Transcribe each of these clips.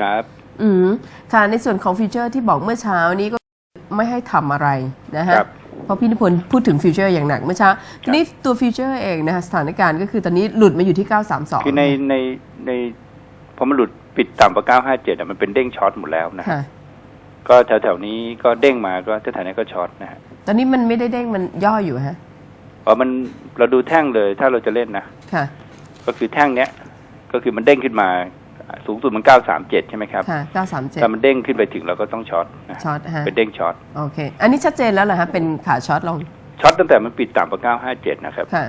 ครับ อืมค่ะในส่วนของฟิวเจอร์ที่บอกเมื่อเช้านี้ก็ไม่ให้ทำอะไรนะฮะครับ เพราะพี่นิพนธ์พูดถึงฟิวเจอร์อย่างหนักเมื่อเช้าทีนี้ตัวฟิวเจอร์เองนะคะสถานการณ์ก็คือตอนนี้หลุดมาอยู่ที่ 932 คือในในในพอมันหลุดปิดต่ำกว่า957อะมันเป็นเด้งช็อตหมดแล้วนะฮะค่ะ ก็แถวๆนี้ก็เด้งมาก็แถวๆนี้ก็ช็อตนะฮะตอนนี้มันไม่ได้เด้งมันย่ออยู่ฮะ เพราะมันเราดูแท่งเลยถ้าเราจะเล่นนะ ค่ะ ก็คือแท่งเนี้ย ก็คือมันเด้งขึ้นมา สูงสุดมัน 937 ใช่ไหมครับค่ะถ้ามัน937เด้งขึ้นไปถึงเราก็ต้องช็อตนะช็อตฮะเป็นเด้งช็อตโอเค อันนี้ชัดเจนแล้วเหรอฮะเป็นขาช็อตลงช็อตตั้งแต่มันปิดต่ำกว่า957 นะครับค่ะ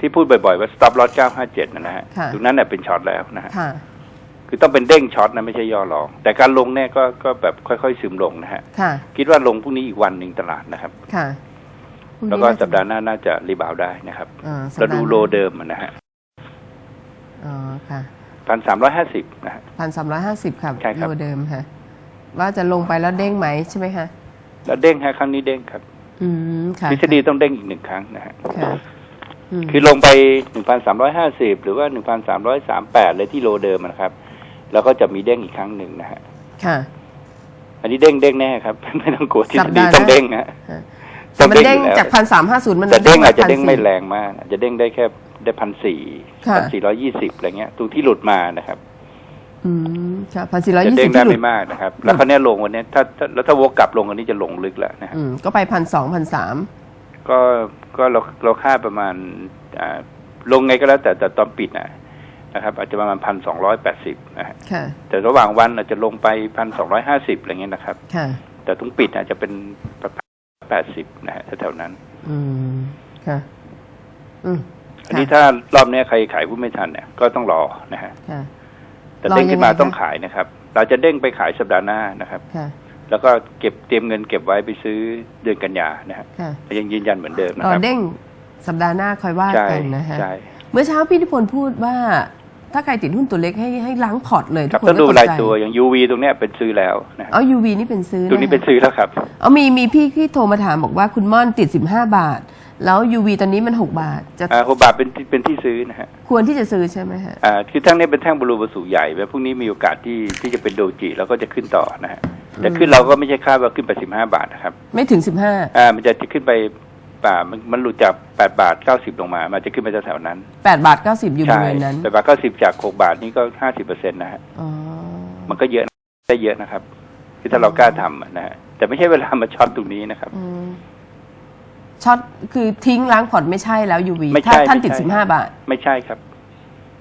ที่พูดบ่อยๆว่า stop loss 957 นะฮะค่ะตรงนั้นเนี่ยเป็นช็อตแล้วนะฮะค่ะคือต้องเป็นเด้งช็อตนะไม่ใช่ย่อลงแต่การลงเนี่ยก็ก็แบบค่อยๆซึมลงนะฮะค่ะคิดว่าลงพรุ่งนี้อีกวันหนึ่งตลาดนะครับค่ะพรุ่งนี้แล้วก็น่จะสัปดาห์หน้าน่าจะรีบาวด์ได้นะครับอ่าสัปเราดาห์ดูหน้โลเดิมอะนะฮะอ๋อค่ะ พันสามร้อยห้าสิบนะฮะ พันสามร้อยห้าสิบครับใช่ครับ โลเดิมฮะว่าจะลงไปแล้วเด้งไหมใช่ไหมคะแล้วเด้งฮะครั้งนี้เด้งครับอืมค่ะทฤษฎีต้องเด้งอีกหนึ่งครั้งนะฮะ ค่ะมคือลงไปหนึ่งพันสามร้อยห้าสิบหรือว่าหนึ่งพันสามร้อยสามแปดเลยที่โลเดิมอะนะครับ แล้วก็จะมีเด้งอีกครั้งหนึ่งนะฮะ ค่ะ อันนี้เด้งเด้งแน่ครับ ไม่ต้องกลัวทฤสัษปฎีดาห์หน้าต้องเด้งฮะ ฮะต้องมันเด้งเด้งอยู่แล้วจากพันสามห้าศูนย์มันแต่เด้งอาจจะ1,400เด้งไม่แรงมากอาจจะเด้งได้แค่ ได้พันสี่ค่ะพันสี่ร้อยยี่สิบอะไรเงี้ยตรงที่หลุดมานะครับ อืมค่ะพันสี่ร้อยจะยี่เด้สิงบได้ที่หลุไม่ดมากนะครับ แล้วเขาวเนี้ยลงวันเนี้ยถ้าถ้าแล้วถ้าวกกลับลงอันนี้จะลงลึกแล้วนะฮะอืมก็ไปพันสองพันสามก็ก็เราเราคาดประมาณอ่าลงไงก็แล้วแต่แต่ตอนปิดนะนะครับ อาจจะประมาณพันสองร้อยแปดสิบนะฮะค่ะแต่ระหว่างวันอาจจะลงไปพันสองร้อยห้าสิบอะไรเงี้ยนะครับค่ะแต่ตรงปิดอาจจะเป็นแปดสิบนะฮะแถวๆนั้น อืมค่ะ อืม อันนี้ถ้ารอบเนี้ยใครขายหุ้นไม่ทันเนี่ยก็ต้องรอนะฮะค่ะแต่เด้งขึ้นมารอยังไงคะต้องขายนะครับ เราจะเด้งไปขายสัปดาห์หน้านะครับค่ะแล้วก็เก็บเตรียมเงินเก็บไว้ไปซื้อเดือนกันยานะฮะค่ะยังยืนยันเหมือนเดิมนะรอครับเด้งสัปดาห์หน้าคอยว่าใช่กันนะฮะใช่เมื่อเช้าพี่นิพนธ์พูดว่า ถ้าใครติดหุ้นตัวเล็กให้ให้ล้างพอร์ตเลยคทุรักบคนต้องดูก็ตกรายใจตัวอย่าง UV ตรงเนี้ยเป็นซื้อแล้วนะฮะเอา UV นี่เป็นซื้อตรงนี้เป็นซื้อแล้วครับเอามีมีพี่ที่โทรมาถามบอกว่าคุณม่อนติด 15 บาท แล้ว UV ตอนนี้มัน 6 บาท จะอ่าหกบาทเป็นเป็นที่ซื้อนะฮะควรที่จะซื้อใช่ไหมฮะ อ่าคือแท่งนี้เป็นแท่งบรูบสูใหญ่แล้วพรุ่งนี้มีโอกาสที่ที่จะเป็นโดจิแล้วก็จะขึ้นต่อนะฮะแต่ขึ้นเราก็ไม่ใช่คาดว่าขึ้นไปสิบห้าบาทนะครับ ไม่ถึงอ่ามันจะขึ้นไปป่ามันมันหลุดจากแปดบาทเก้าสิบลงมา มันจะขึ้นไปแถวๆนั้น15 8บาท 90 อยู่บใช่ริเวณนั้นแปดบาทเก้าสิบจากหกบาทนี่ก็ห้าสิบเปอร์เซ็นต์นะฮะอ๋อมันก็เยอะนะได้เยอะนะครับคือถ้าเรากล้าทำอะนะฮะแต่ไม่ใช่เวลามาช็อตตรงนี้นะครับ อืม ช็อตคือทิ้งล้างพอร์ตไม่ใช่แล้ว UV ไม่ใช่ถ้าท่านติด ไม่ใช่ 15 บาทไม่ใช่ครับ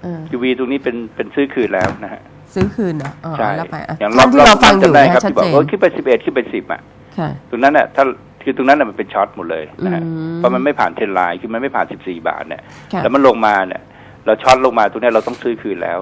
เออ UV ตรงนี้เป็นเป็นซื้อคืนแล้วนะฮะซื้อคืนเหรออ๋อใช่แล้วไปอะอย่างรท่าอนบที่เราฟังอยู่จำได้นะครับชัดที่บอกเจนว่าขึ้นไปสิบเอ็ดขึ้นไปสิบอะ ค่ะ ตรงนั้นน่ะถ้าคือตรงนั้นน่ะมันเป็นช็อตหมดเลยนะฮะอืม เพราะมันไม่ผ่านเทรนไลน์คือมันไม่ผ่านสิบสี่บาทเนี่ยค่ะแล้วมันลงมาเนี่ยเราช็อตลงมาตรงเนี้ยเราต้องซื้อคืนแล้ว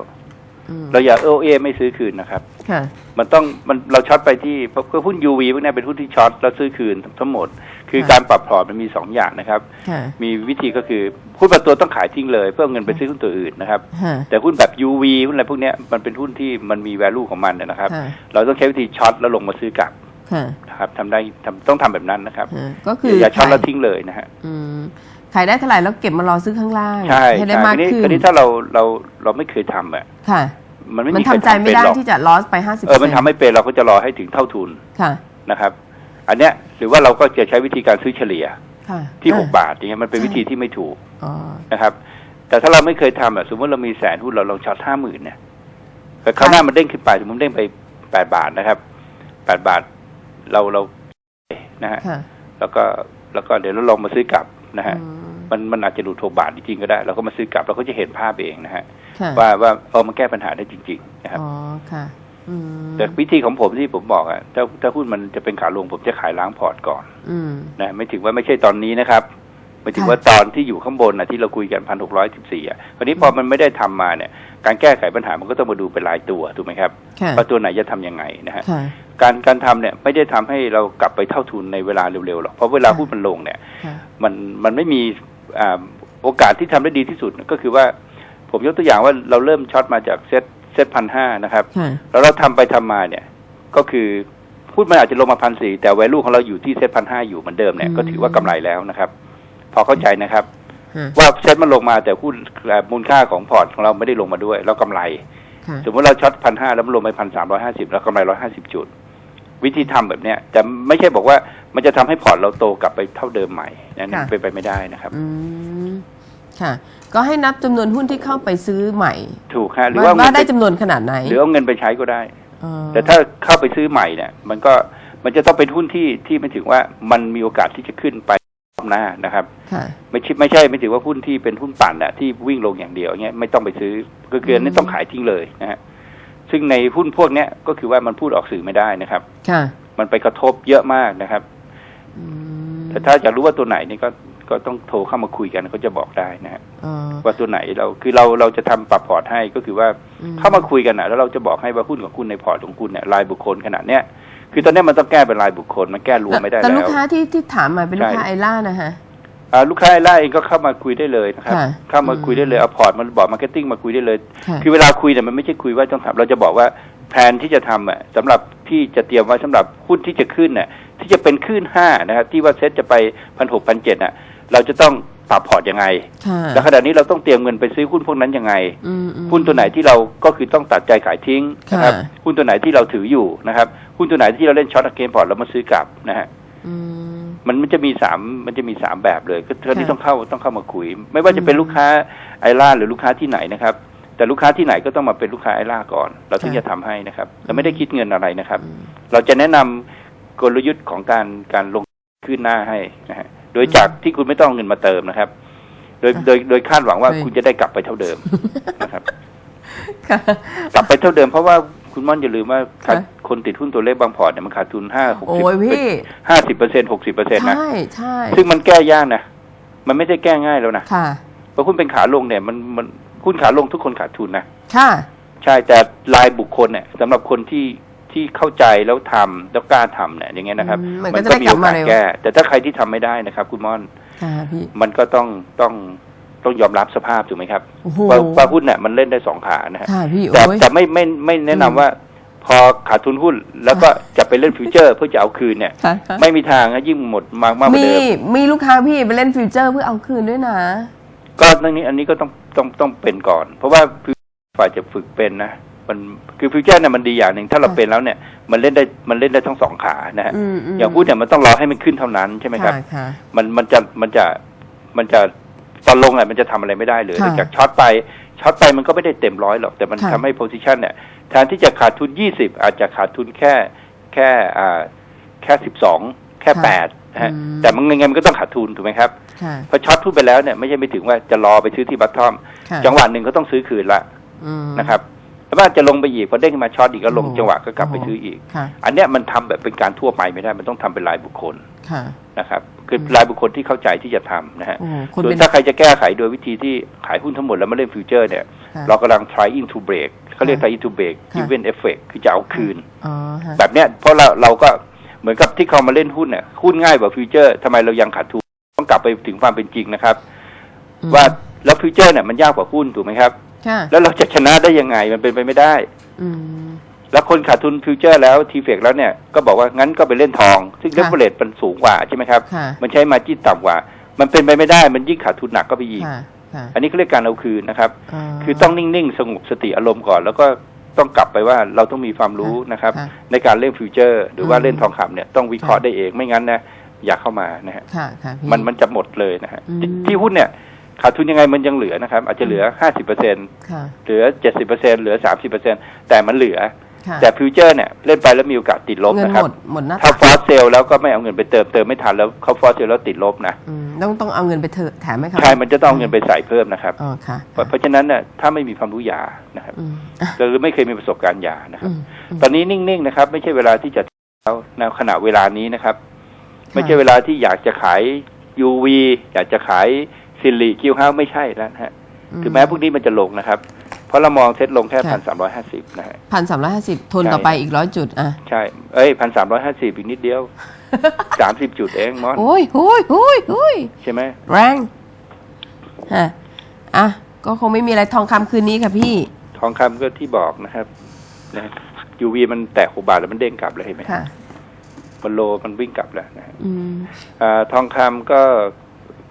อืมเราอย่าเอเอไม่ซื้อคืนนะครับ ค่ะ มันต้องมันเราช็อตไปที่เพราะเพราะหุ้น UV พวกเนี้ยเป็นหุ้นที่ช็อตแล้วซื้อคืนทั้งหมด คือค่ะการปรับพอร์ตมันมีสองอย่างนะครับค่ะมีวิธีก็คือหุ้นบางตัวต้องขายทิ้งเลย เพื่อเอาเงินไปซื้อหุ้นตัวอื่นนะครับค่ะแต่หุ้นแบบ UV หุ้นอะไรพวกเนี้ยมันเป็นหุ้นที่มันมี value ของมันนะครับค่ะเราต้องใช้วิธีช็อตแล้วลงมาซื้อกลับค่ะนะครับทำได้ทำต้องทำแบบนั้นนะครับค่ะก็คืออย่าช็อตขายแล้วทิ้งเลยนะฮะอืมขายได้เท่าไหร่แล้วเก็บมารอซื้อข้างล่างใช่ให้ได้ใช่มากทีนี้ขึ้นทีนี้ถ้าเราเราเราไม่เคยทำอะค่ะมันไม่มันมีใครทำใจไม่เป็นได้หรอกที่จะลอสไปห้าสิบเออมันทำไม่เป็นเราก็จะรอให้ถึงเท่าทุนค่ะนะครับ อันเนี้ยหรือว่าเราก็จะใช้วิธีการซื้อเฉลี่ยค่ะที่อ่หกบาทอย่างเงี้ยมันเป็นใช่วิธีที่ไม่ถูกอ๋อนะครับ แต่ถ้าเราไม่เคยทำอะสมมติเรามีแสนหุ้นเราลองช็อตห้าหมื่นเนี่ยแต่ข้างหน้ามันเด้งขึ้นไปสมมติเด้งไปแปดบาทนะครับแปดบาทเราเรานะฮะค่ะแล้วก็แล้วก็เดี๋ยวเราลองมาซื้อกลับนะฮะอืมมันมันอาจจะดูโทบาทจริงๆก็ได้ เราก็มาซื้อกลับเราก็จะเห็นภาพเองนะฮะค่ะว่าว่าเออมันแก้ปัญหาได้จริง ๆ นะครับอ๋อค่ะอืม แต่วิธีของผมที่ผมบอกอะถ้าถ้าหุ้นมันจะเป็นขาลงผมจะขายล้างพอร์ตก่อนอืมนะไม่ถึงว่าไม่ใช่ตอนนี้นะครับไม่ถึงค่ะว่าตอนที่อยู่ข้างบนนะที่เราคุยกันพันหกร้อยสิบสี่อะคราวนี้พอมันไม่ได้ทำมาเนี่ย การแก้ไขปัญหามันก็ต้องมาดูเป็นรายตัวถูกไหมครับค่ะว่าตัวไหนจะทำยังไงนะฮะค่ะการการทำเนี่ยไม่ได้ทำให้เรากลับไปเท่าทุนในเวลาเร็วๆหรอกเพราะเวลาค่ะหุ้นมันลงเนี่ยค่ะมันมันไม่มีอ่าโอกาสที่ทำได้ดีที่สุดก็คือว่า ผมยกตัวอย่างว่าเราเริ่มช็อตมาจากเซ็ต เซ็ตพันห้านะครับค่ะแล้วเราทำไปทำมาเนี่ย ก็คือหุ้นมันอาจจะลงมาพันสี่แต่ value ของเราอยู่ที่เซ็ตพันห้าอยู่เหมือนเดิมเนี่ยอืมก็ถือว่ากำไรแล้วนะครับ พอเข้าใจนะครับค่ะว่าเซ็ตมันลงมาแต่หุ้นเอ่อมูลค่าของพอร์ตของเราไม่ได้ลงมาด้วย เรากำไรค่ะสมมติเราช็อตพันห้าแล้วมันลงไปพันสามร้อยห้าสิบแล้วกำไรร้อยห้าสิบจุด วิธีทำแบบเนี้ยจะไม่ใช่บอกว่ามันจะทำให้พอร์ตเราโตกลับไปเท่าเดิมใหม่นั่นค่ะเป็นไปไม่ได้นะครับอืม ค่ะก็ให้นับจำนวนหุ้นที่เข้าไปซื้อใหม่ ถูกฮะหรือว่าว่าว่าเงินได้ไปจำนวนขนาดไหน หรือเอาเงินไปใช้ก็ได้อ๋อแต่ถ้าเข้าไปซื้อใหม่เนี่ย มันก็มันจะต้องเป็นหุ้นที่ที่ไม่ถึงว่ามันมีโอกาสที่จะขึ้นไปรอบหน้านะครับค่ะไม่ใช่ไม่ใช่ไม่ถือว่าหุ้นที่เป็นหุ้นปั่นอะที่วิ่งลงอย่างเดียวเงี้ยไม่ต้องไปซื้อก็คืออันนี้อืมต้องขายทิ้งเลยนะฮะซึ่งในหุ้นพวกเนี้ยก็คือว่ามันพูดออกสื่อไม่ได้นะครับค่ะมันไปกระทบเยอะมากนะครับอืมแต่ถ้าจะรู้ว่าตัวไหนนี่ก็ ก็ต้องโทรเข้ามาคุยกันเขาจะบอกได้นะฮะอ๋อว่าตัวไหนเราคือเราเราจะทำปรับพอร์ตให้ก็คือว่าอืมเข้ามาคุยกันนะแล้วเราจะบอกให้ว่าหุ้นของคุณในพอร์ตของคุณเนี่ยรายบุคคลขนาดเนี้ยคือตอนเนี้ยมันต้องแก้เป็นรายบุคคลมันแก้รวมไม่ได้แต่แล้ลูกวค้าที่ที่ถามมาเป็นลูกค้าใช่ไอล่านะฮะอ่าลูกค้าไอล่าเองก็เข้ามาคุยได้เลยนะครับค่ะเข้ามาคุยได้เลยเอาพอร์ตมาบอกมาร์เก็ตติ้งมาคุยได้เลยค่ะคือเวลาคุยเนี่ยมันไม่ใช่คุยว่าต้องทำเราจะบอกว่าแผนที่จะทำอะสำหรับที่จะเตรียมไว้สำหรับหุ้นที่จะขึ้นน่ะที่จะเป็นขึ้นห้านะครับที่ว่าเซ็ตจะไปพันหกพันเจ็ดน่ะ เราจะต้องปรับพอร์ตยังไงค่ะแล้วขณะนี้เราต้องเตรียมเงินไปซื้อหุ้นพวกนั้นยังไงอืมอืมหุ้นตัวไหนที่เราก็คือต้องตัดใจขายทิ้งนะครับค่ะหุ้นตัวไหนที่เราถืออยู่นะครับหุ้นตัวไหนที่เราเล่นช็อตเกมพอร์ตเรามาซื้อกลับนะฮะอืมมันมันจะมีสามมันจะมีสามแบบเลยก็ทีนี้ค่ะต้องเข้าต้องเข้ามาคุย ไม่ว่าจะเป็นอืมลูกค้าไอล่าหรือลูกค้าที่ไหนนะครับ แต่ลูกค้าที่ไหนก็ต้องมาเป็นลูกค้าไอล่าก่อน เราถึงค่ะจะทำให้นะครับเราไม่ได้คิดเงินอะไรนะครับอืมเราจะแนะนำกลยุทธ์ของการการลงขึ้นหน้าให้นะฮะ โดยจากที่คุณไม่ต้องเอาเงินมาเติมนะครับ โดยค่ะโดยโดยคาดหวังว่าใช่คุณจะได้กลับไปเท่าเดิมนะครับค่ะกลับไปเท่าเดิมเพราะว่าคุณม่อนอย่าลืมว่าขาดค่ะคนติดหุ้นตัวเลขบางพอร์ตเนี่ยมันขาดทุนห้าหกโอ้สิบยพี่ห้าสิบเปอร์เซ็นหกสิบเปอร์เซ็นต์นะใช่ใช่ซึ่งมันแก้ยากนะมันไม่ได้แก้ง่ายแล้วนะค่ะเพราะหุ้นเป็นขาลงเนี่ยมันมันหุ้นขาลงทุกคนขาดทุนนะค่ะ ใช่แต่รายบุคคลเนี่ยสำหรับคนที่ ที่เข้าใจแล้วทำแล้วกล้าทำเนี่ยอย่างเงี้ยนะครับ อืมมันก็จะได้มีกลัโอบมากาสเร็ว แก้ แต่ถ้าใครที่ทำไม่ได้นะครับ คุณม่อนค่ะพี่มันก็ต้องต้องต้องยอมรับสภาพถูกไหมครับโอ้โหว่าว่าหุ้นเนี่ยมันเล่นได้สองขานะฮะ ค่ะพี่แต่โอ้ย แต่ไม่ไม่ไม่แนะนำอืมว่า พอขาดทุนหุ้นแล้วก็จะไปเล่นฟิวเจอร์เพื่อจะเอาคืนเนี่ย ค่ะค่ะ ไม่มีทางนะยิ่งหมดมากมากกว่ามีเดิมมีลูกค้าพี่ไปเล่นฟิวเจอร์เพื่อเอาคืนด้วยนะ ก็เรื่องนี้อันนี้ก็ต้องต้องต้องเป็นก่อน เพราะว่าฟิวฝ่ายจะฝึกเป็นนะ มันคือฟิวเจอร์เนี่ยมันดีอย่างหนึ่งถ้าเราค่ะเป็นแล้วเนี่ยมันเล่นได้มันเล่นได้ทั้งสองขานะฮะอืมมอย่างหุ้นเนี่ยมันต้องรอให้มันขึ้นเท่านั้นใช่ไหมครับค่ะค่ะมันมันจะมันจะมันจะตอนลงอะมันจะทำอะไรไม่ได้เลยค่ะจากช็อตไปช็อตไปมันก็ไม่ได้เต็มร้อยหรอกแต่มันค่ะทำให้โพซิชันเนี่ยแทนที่จะขาดทุนยี่สิบอาจจะขาดทุนแค่แค่อ่าแค่สิบสองแค่แปดนะฮะอืมแต่มันยังไงมันก็ต้องขาดทุนถูกไหมครับค่ะพอช็อตทุนไปแล้วเนี่ยไม่ใช่ไม่ถึงว่าจะรอไปซื้อที่บัตทอมค่ะจังหวะหนึ่งเขาต้องซื้อคืนละอืมนะครับ แล้วว่าจะลงไปอีกพอเด้งมาช็อตอีกก็ลงโอ้โหจังหวะก็กลับไปซื้ออีกค่ะอันเนี้ยมันทำแบบเป็นการทั่วไปไม่ได้มันต้องทำเป็นรายบุคคลค่ะนะครับคืออืมรายบุคคลที่เข้าใจที่จะทำนะฮะโอ้โหคนส่วเป็นนถ้าใครจะแก้ไขโดยวิธีที่ขายหุ้นทั้งหมดแล้วมาเล่นฟิวเจอร์เนี่ยค่ะเรากำลัง trying to break เขาเรียกค่ะ trying to break ค่ะ even effect คือจะเอาคืนอ๋อฮะแบบเนี้ยเพราะเราเราก็เหมือนกับที่เขามาเล่นหุ้นเนี่ยหุ้นง่ายกว่าฟิวเจอร์ทำไมเรายังขาดทุนต้องกลับไปถึงความเป็นจริงนะครับอืมว่าแล้วฟิวเจอร์เนี่ยมันยากกว่าหุ้นถูกไหมครับค่ะ แล้วเราจะชนะได้ยังไงมันเป็นไปไม่ได้อืมแล้วคนขาดทุนฟิวเจอร์แล้วทีเฟกแล้วเนี่ยก็บอกว่างั้นก็ไปเล่นทอง ซึ่งค่ะเลเวอเรจมันสูงกว่าใช่ไหมครับค่ะมันใช้มาจิ้นต่ำกว่า มันเป็นไปไม่ได้มันยิ่งขาดทุนหนักก็ไปอีกค่ะค่ะอันนี้เขาเรียกการเอาคืนนะครับาคือต้องนิ่งๆ สงบสติอารมณ์ก่อน แล้วก็ต้องกลับไปว่าเราต้องมีความรู้นะครับค่ะในการเล่นฟิวเจอร์ หรือว่าอืมเล่นทองคำเนี่ยต้องวิเคราะห์ค่ะได้เองไม่งั้นนะอย่าเข้ามานะฮะค่ะค่ะพี่มันมันจะหมดเลยนะฮะอืมที่ที่หุ้นเนี่ย ขาดทุนยังไงมันยังเหลือนะครับ อาจจะเหลือห้าสิบเปอร์เซ็นค่ะเหลือเจ็ดสิบเปอร์เซ็นเหลือสามสิบเปอร์เซ็นแต่มันเหลือค่ะแต่ฟิวเจอร์เนี่ยเล่นไปแล้วมีโอกาสติดลบเงินนะครัหบมดหมดหน้าถ้าตักฟอสเซลแล้วก็ไม่เอาเงินไปเติมเติมไม่ทันแล้วเขาฟอสเซลแล้วติดลบนะอืมต้องต้องเอาเงินไปเถอะแถมไหมครับใช่มันจะต้องเอาเงินไปใส่เพิ่มนะครับอ๋อค่ะเพราะเพราะฉะนั้นเนี่ยถ้าไม่มีความรู้อย่านะครับอืมอะหรือไม่เคยมีประสบการณ์อย่านะครับอืมอืมตอนนี้นิ่งๆนะครับ ไม่ใช่เวลาที่จะเอาในขณะเวลานี้นะครับ ไม่ใช่เวลาที่อยากจะขาย UV อยากจะขาย ซิลิคิวเฮาไม่ใช่แล้วนะฮะถึงแม้พวกนี้มันจะลงนะครับ เพราะเรามองเซ็ตลงแค่พันสามร้อยห้าสิบนะฮะพันสามร้อยห้าสิบทนใช่ต่อไปอีกร้อยจุดอะใช่เอ้ยพันสามร้อยห้าสิบอีกนิดเดียวสามสิบจุดเองมอนโอ้ยโอ้ยโอ้ยโอ้ยใช่ไหมแรงฮะอะก็คงไม่มีอะไรทองคำคืนนี้ค่ะพี่ ทองคำก็ที่บอกนะครับนะ UV มันแตะหกบาทแล้วมันเด้งกลับเลยเห็นไหมค่ะมันโลมันวิ่งกลับแล้วนะฮะอืมอ่าทองคำก็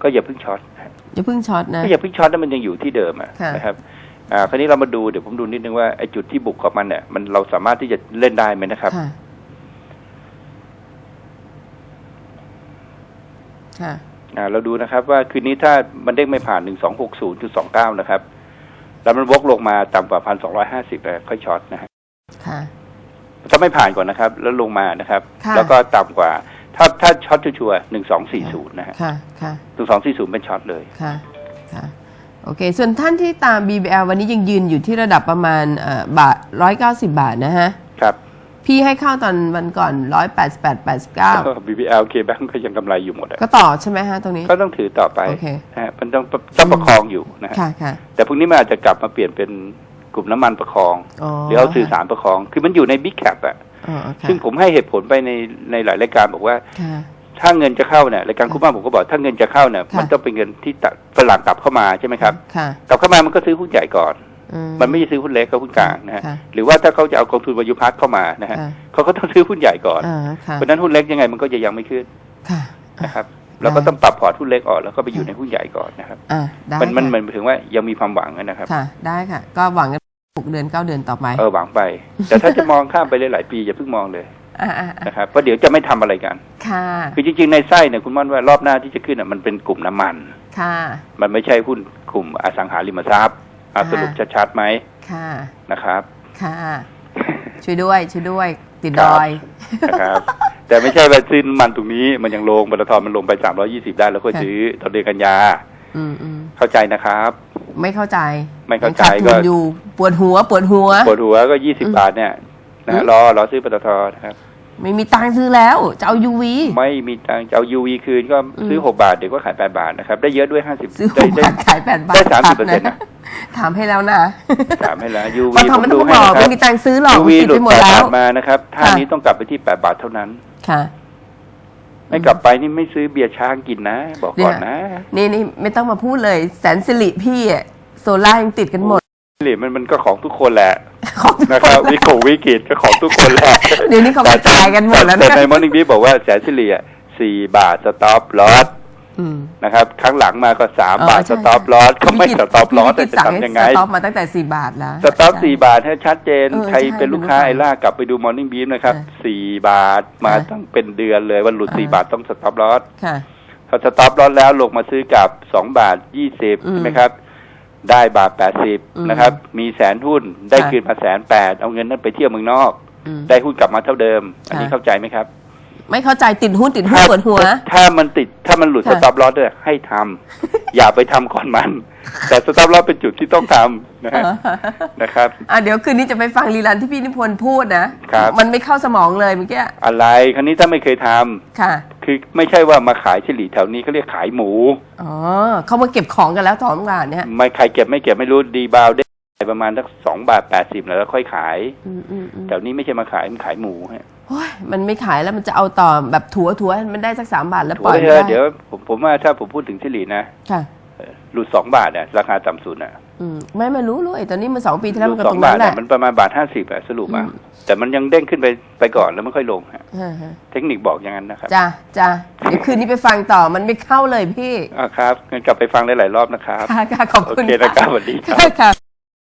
ก็อย่าเพิ่งช็อตนะฮะ อย่าเพิ่งช็อตนะถ้าอย่าเพิ่งช็อตนะมันยังอยู่ที่เดิมอะค่ะนะครับอ่าคราวนี้เรามาดูเดี๋ยวผมดูนิดนึงว่าไอ้จุดที่บุกของมันเนี่ยมันเราสามารถที่จะเล่นได้ไหมนะครับค่ะค่ะอ่าเราดูนะครับ ว่าคืนนี้ถ้ามันเด้งไม่ผ่านหนึ่งสองหกศูนย์จุดสองเก้านะครับ แล้วมันวกลงมาต่ำกว่าพันสองร้อยห้าสิบค่อยช็อตนะฮะค่ะถ้าไม่ผ่านก่อนนะครับ แล้วลงมานะครับค่ะแล้วก็ต่ำกว่า ถ้าถ้าช็อตชัวร์หนึ่งสองสี่ศูนย์นะฮะค่ะค่ะหนึ่งสองสี่ศูนย์เป็นช็อตเลยค่ะค่ะโอเค ส่วนท่านที่ตาม BBL วันนี้ยังยืนอยู่ที่ระดับประมาณเอ่อบาทร้อยเก้าสิบาทนะฮะ ครับ พี่ให้เข้าตอนวันก่อนร้อยแปดสิบแปดแปดสิบเก้า BBL K Bank ก็ยังกำไรอยู่หมดอะก็ต่อใช่ไหมฮะตรงนี้ ก็ต้องถือต่อไปโอเคนะฮะมันต้องต้องประคองอยู่นะฮะค่ะค่ะแต่พรุ่งนี้มันอาจจะกลับมาเปลี่ยนเป็นกลุ่มน้ำมันประคองอ๋อหรือเอาสื่อสารประคอง คือมันอยู่ในบิ๊กแคปอะอ๋อค่ะ ซึ่งผมให้เหตุผลไปในในหลายรายการบอกว่าค่ะถ้าเงินจะเข้าเนี่ยรายการคุณบ้านผมก็บอกถ้าเงินจะเข้าเนี่ยค่ะมันต้องเป็นเงินที่ตะฝรั่งกลับเข้ามาใช่ไหมครับค่ะกลับเข้ามามันก็ซื้อหุ้นใหญ่ก่อนอืมันไม่ใช่ซื้อหุ้นเล็กก็หุ้นกลางนะฮะค่ะหรือว่าถ้าเขาจะเอากองทุนวายุพักเข้ามานะฮะค่ะเขาก็ต้องซื้อหุ้นใหญ่ก่อนอ่าค่ะเพราะฉะนั้นหุ้นเล็กยังไงมันก็จะยังไม่ขึ้นค่ะนะครับเราก็ต้องปรับพอร์ตหุ้นเล็กออกแล้วก็ไปอยู่ในหุ้นใหญ่ก่อนนะครับอ่าได้มันมันค่ะเหมือนถึงว่ายังมีความหวังนะครับ ค่ะได้ค่ะ ก็หวังกัน หกเดือนเก้าเดือนต่อไป เออหวังไป แต่ถ้าจะมองข้ามไปหลายๆปีอย่าเพิ่งมองเลยอ่าอ่าอ่านะครับเพราะเดี๋ยวจะไม่ทำอะไรกัน ค่ะ คือจริงๆในไส้เนี่ยคุณม่อนว่ารอบหน้าที่จะขึ้นอะมันเป็นกลุ่มน้ำมัน ค่ะ มันไม่ใช่หุ้นกลุ่มอสังหาริมทรัพย์อะค่ะสรุปชัดๆไหมค่ะ นะครับ ค่ะ ช่วยด้วยช่วยด้วย ติดครัดบอยนะครับแต่ไม่ใช่ว่าซื้อน้ำมันตรงนี้มันยังลงปตทมันลงไป320ได้แล้วค่อยค่ะซื้อตอนเดือนกันยาอืมอืมเข้าใจนะครับ ไม่เข้าใจไม่เข้าใจยังขาดทุนก็อยู่ปวดหัว ปวดหัว ปวดหัวก็20บาทเนี่ยนะฮะอืมรอรอซื้อปตทนะครับ ไม่มีตังค์ซื้อแล้ว จะเอา UV ไม่มีตังค์จะเอา UV คืนก็ซื้ออืม6บาทเดี๋ยวก็ขาย8บาทนะครับ ได้เยอะด้วย50ซื้อหได้กได้บาทขายแปดบาทได้30%พักนะถามให้แล้วนะถามให้แล้ว UV บางผทำมไม่ดูต้องให้บอกนะคไม่รับมีตังค์ซื้อหรอก UV ติดหลุไปดหมด8แล้บาวทมานะครับท่าค่ะนี้ต้องกลับไปที่8บาทเท่านั้นค่ะ ไม่กลับไปนี่ไม่ซื้อเบียร์ช้างกินนะ บอกก่อนนะ นี่นี่ไม่ต้องมาพูดเลย แสนสิริพี่อะโซล่ายังติดกันหมดหรือมันมันก็ของทุกคนแหละของนะครับวิกฤตวิกฤตก็ของทุกคนแหละเดี๋ยวนี้เขากระจายกันหมดแล้วแต่นะในมอร์นิ่งบีบอกว่าแสนสิริอะสี่บาทสต็อปลอสอืม นะครับ ครั้งหลังมาก็สามอ๋อบาทใช่สต็อปลอสเขาไม่พี่สต็อปลอสพี่จะสั่งให้ทำยังไงสต็อปมาตั้งแต่สี่บาทแล้วสต็อปใช่สี่บาทให้ชัดเจนเออใครใช่เป็นลูกค้าเป็นลูกค้าไอล่ากลับไปดูมอร์นิ่งบีนะครับค่ะสี่บาทมาค่ะตั้งเป็นเดือนเลยวันหลุดอ่าสี่บาทต้องสต็อปลอสค่ะพอสต็อปลอสแล้วลงมาซื้อกับสองบาทยี่สิบอืมใช่ไหมครับ ได้บาทแปดสิบอืมนะครับ มีแสนหุ้นได้ค่ะคืนมาแสนแปดเอาเงินนั้นไปเที่ยวเมืองนอกอืมได้หุ้นกลับมาเท่าเดิม อันนี้ค่ะเข้าใจไหมครับ ไม่เข้าใจติดหุ้นติดหุ้นปวดหัว ถ้ามันติดถ้ามันหลุดสค่ะ ต็อปลอสเนี่ยให้ทำ อย่าไปทำก่อนมัน แต่สต็อปลอสเป็นจุดที่ต้องทำนะฮะนะครับ อะเดี๋ยวคืนนี้จะไปฟังรีลันที่พี่นิพนธ์พูดนะครับ มันไม่เข้าสมองเลยเมื่อกี้อะไรครั้นี้ถ้าไม่เคยทำค่ะคือไม่ใช่ว่ามาขายเฉลี่แถวนี้เขาเรียกขายหมู อ๋อเขามาเก็บของกันแล้วถอนงานเนี่ย ไม่ใครเก็บไม่เก็บไม่รู้ดีบาวได้ ประมาณสักสองบาทแปดสิบแล้วค่อยขาย อืมอืมอืมแถวนี้ไม่ใช่มาขายมันขายหมูฮะโอ้ยมันไม่ขายแล้วมันจะเอาต่อแบบถัวถัวมันได้สักสามบาทแล้วถูปล่อยกไม่เถได้อะเดี๋ยวผมผมว่าถ้าผมพูดถึงเฉลี่นะค่ะเอ่อหลุดสองบาทเนี่ยราคาต่ำสุดน่ะอืมไม่ไม่รู้เลยตอนนี้มันสองปีที่แล้วหมัลุนดก็สอตงรงบานั้ทนแหเนี่ยละ มันประมาณบาทห้าสิบอะสรุปอะอืม แต่มันยังเด้งขึ้นไปไปก่อนแล้วไม่ค่อยลงฮะฮะฮะเทคนิคบอกอย่างนั้นนะครับจ้าจ้าเดี๋ยวคืนนี้ไปฟังต่อมันไม่เข้าเลยพี่อ่าครับงั้นกลับไปฟังได้หลายรอบนะครับ ค่ะค่ะขอบโอคุณเคนะครับสวัสดีครับค่ะ